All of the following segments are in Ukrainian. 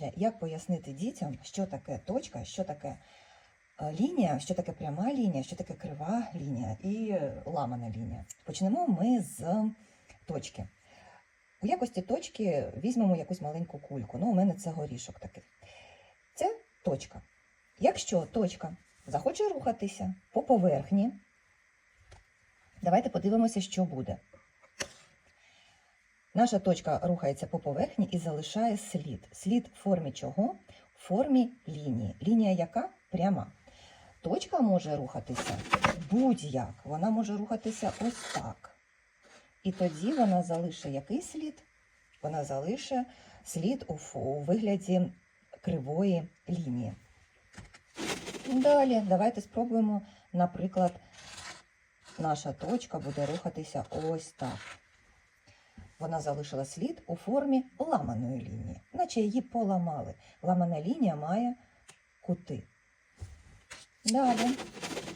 Отже, як пояснити дітям, що таке точка, що таке е, лінія, що таке пряма лінія, що таке крива лінія і ламана лінія. Почнемо ми з точки. У якості точки візьмемо якусь маленьку кульку. Ну, у мене це горішок такий. Це точка. Якщо точка захоче рухатися по поверхні, давайте подивимося, що буде. Наша точка рухається по поверхні і залишає слід. Слід в формі чого? В формі лінії. Лінія яка? Пряма. Точка може рухатися будь-як. Вона може рухатися ось так. І тоді вона залишить який слід? Вона залишить слід у, вигляді кривої лінії. Далі давайте спробуємо, наприклад, наша точка буде рухатися ось так. Вона залишила слід у формі ламаної лінії, наче її поламали. Ламана лінія має кути. Далі.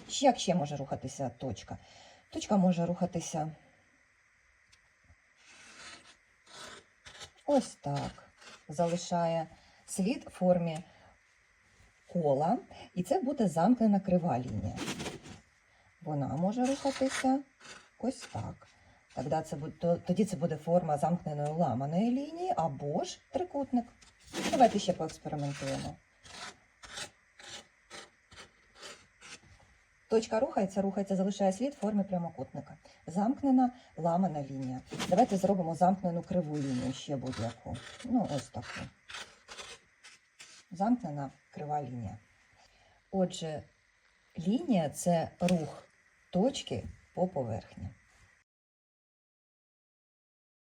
Як ще може рухатися точка? Точка може рухатися ось так. Залишає слід у формі кола, і це буде замкнена крива лінія. Вона може рухатися ось так. Тоді це буде, тоді це буде форма замкненої ламаної лінії або ж трикутник. Давайте ще поекспериментуємо. Точка рухається, рухається, залишає слід в формі прямокутника. Замкнена ламана лінія. Давайте зробимо замкнену криву лінію ще будь-яку. Ну, ось таку. Замкнена крива лінія. Отже, лінія це рух точки по поверхні.